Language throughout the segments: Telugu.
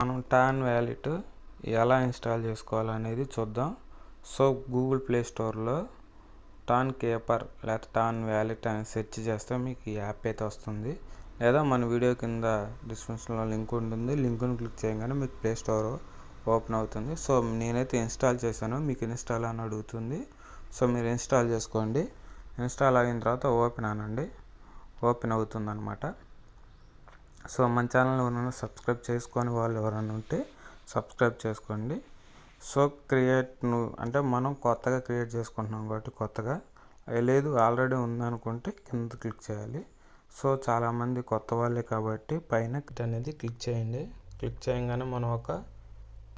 మనం టాన్ వ్యాలెట్ ఎలా ఇన్స్టాల్ చేసుకోవాలనేది చూద్దాం. సో గూగుల్ ప్లే స్టోర్లో టాన్ కేపర్ లేకపోతే టాన్ వ్యాలెట్ అని సెర్చ్ చేస్తే మీకు ఈ యాప్ అయితే వస్తుంది. లేదా మన వీడియో కింద డిస్క్రిప్షన్లో లింక్ ఉంటుంది. లింక్ను క్లిక్ చేయగానే మీకు ప్లే స్టోర్ ఓపెన్ అవుతుంది. సో నేనైతే ఇన్స్టాల్ చేశాను. మీకు ఇన్స్టాల్ అని అడుగుతుంది. సో మీరు ఇన్స్టాల్ చేసుకోండి. ఇన్స్టాల్ అయిన తర్వాత ఓపెన్ అనండి. ఓపెన్ అవుతుంది అనమాట సో మన ఛానల్ ఎవరైనా సబ్స్క్రైబ్ చేసుకొని వాళ్ళు ఎవరైనా ఉంటే సబ్స్క్రైబ్ చేసుకోండి. సో క్రియేట్ నువ్వు అంటే మనం కొత్తగా క్రియేట్ చేసుకుంటున్నాం కాబట్టి కొత్తగా. లేదు ఆల్రెడీ ఉందనుకుంటే కింద క్లిక్ చేయాలి. సో చాలామంది కొత్త వాళ్ళే కాబట్టి పైన అనేది క్లిక్ చేయండి. క్లిక్ చేయగానే మనం ఒక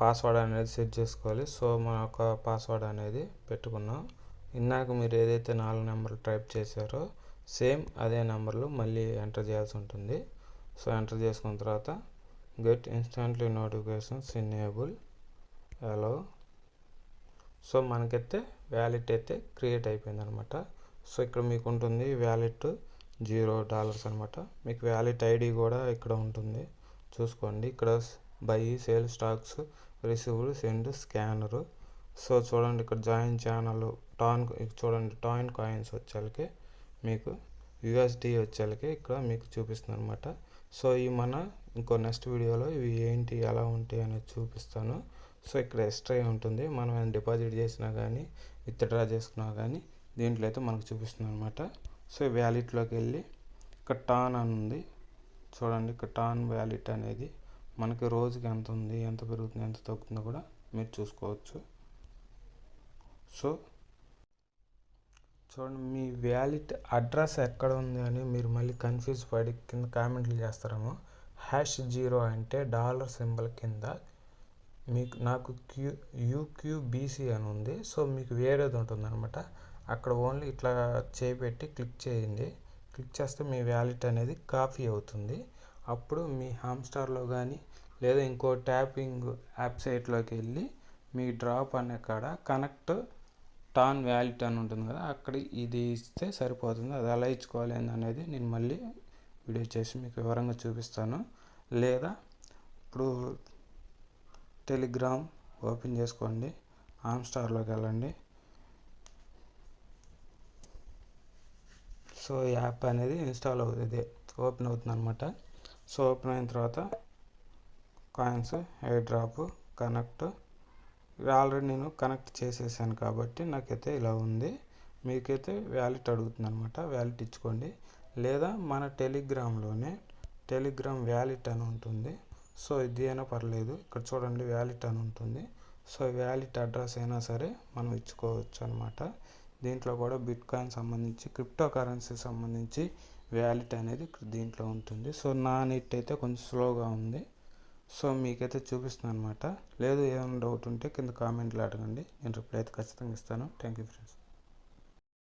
పాస్వర్డ్ అనేది సెట్ చేసుకోవాలి. సో మన ఒక పాస్వర్డ్ అనేది పెట్టుకున్నాం. ఇందాక మీరు ఏదైతే నాలుగు నెంబర్లు టైప్ చేశారో సేమ్ అదే నెంబర్లు మళ్ళీ ఎంటర్ చేయాల్సి ఉంటుంది. సో ఎంటర్ చేసుకున్న తర్వాత get instantly notifications enable hello so మనకైతే వ్యాలెట్ అయితే క్రియేట్ అయిపోయింది అనమాట సో ఇక్కడ మీకు ఉంటుంది వ్యాలెట్ జీరో డాలర్స్ అనమాట మీకు వ్యాలెట్ ఐడి కూడా ఇక్కడ ఉంటుంది. చూసుకోండి. ఇక్కడ buy sell stocks received send scanner so చూడండి ఇక్కడ జాయిన్ ఛానల్ టాన్ చూడండి టాయిన్ కాయిన్స్ వచ్చేళ్ళకి మీకు యుఎస్డి వచ్చేళ్ళకి ఇక్కడ మీకు చూపిస్తుంది అనమాట సో ఈ మన ఇంకో నెక్స్ట్ వీడియోలో ఇవి ఏంటి ఎలా ఉంటాయి అనేది చూపిస్తాను. సో ఇక్కడ ఎక్స్ట్రా ఉంటుంది మనం డిపాజిట్ చేసినా కానీ విత్డ్రా చేసుకున్నా కానీ దీంట్లో అయితే మనకు చూపిస్తుంది అనమాట సో వ్యాలెట్లోకి వెళ్ళి ఇక్కడ టాన్ అని ఉంది. చూడండి ఇక్కడ టాన్ వ్యాలెట్ అనేది మనకి రోజుకి ఎంత ఉంది ఎంత పెరుగుతుంది ఎంత తగ్గుతుందో కూడా మీరు చూసుకోవచ్చు. సో చూడండి మీ వ్యాలిడ్ అడ్రస్ ఎక్కడ ఉంది అని మీరు మళ్ళీ కన్ఫ్యూజ్ పడి కింద కామెంట్లు చేస్తారేమో. హ్యాష్ జీరో అంటే డాలర్ సింబల్ కింద మీకు నాకు క్యూ యూక్యూబీసీ అని ఉంది. సో మీకు వేరేది ఉంటుంది అనమాట అక్కడ ఓన్లీ ఇట్లా చేపెట్టి క్లిక్ చేయండి. క్లిక్ చేస్తే మీ వ్యాలెట్ అనేది కాపీ అవుతుంది. అప్పుడు మీ హామ్స్టార్లో కానీ లేదా ఇంకో ట్యాపింగ్ యాప్ సైట్లోకి వెళ్ళి మీ డ్రాప్ అనే కాడ కనెక్ట్ టాన్ వ్యాలెట్ అని ఉంటుంది కదా అక్కడ ఇది ఇస్తే సరిపోతుంది. అది ఎలా ఇచ్చుకోవాలి అనేది నేను మళ్ళీ వీడియో చేసి మీకు వివరంగా చూపిస్తాను. లేదా ఇప్పుడు టెలిగ్రామ్ ఓపెన్ చేసుకోండి ఆమ్స్టార్లోకి వెళ్ళండి. సో యాప్ అనేది ఇన్స్టాల్ అవుతుంది ఓపెన్ అవుతుంది అనమాట సో ఓపెన్ అయిన తర్వాత coins air drop connect already నేను కనెక్ట్ చేసేసాను కాబట్టి నాకైతే ఇలా ఉంది. మీకైతే వ్యాలెట్ అడుగుతుంది అనమాట వ్యాలెట్ ఇచ్చుకోండి. లేదా మన టెలిగ్రామ్లోనే టెలిగ్రామ్ వ్యాలెట్ అని ఉంటుంది. సో ఇది అయినా పర్లేదు. ఇక్కడ చూడండి వ్యాలెట్ అని ఉంటుంది. సో వ్యాలెట్ అడ్రస్ అయినా సరే మనం ఇచ్చుకోవచ్చు అనమాట దీంట్లో కూడా బిట్ కాయిన్ సంబంధించి క్రిప్టో కరెన్సీ సంబంధించి వ్యాలెట్ అనేది దీంట్లో ఉంటుంది. సో నా నెట్ అయితే కొంచెం స్లోగా ఉంది. సో మీకైతే చూపిస్తున్నాను అనమాట లేదు ఏమైనా డౌట్ ఉంటే కింద కామెంట్లో అడగండి. నేను రిప్లై అయితే ఖచ్చితంగా ఇస్తాను. Thank you friends.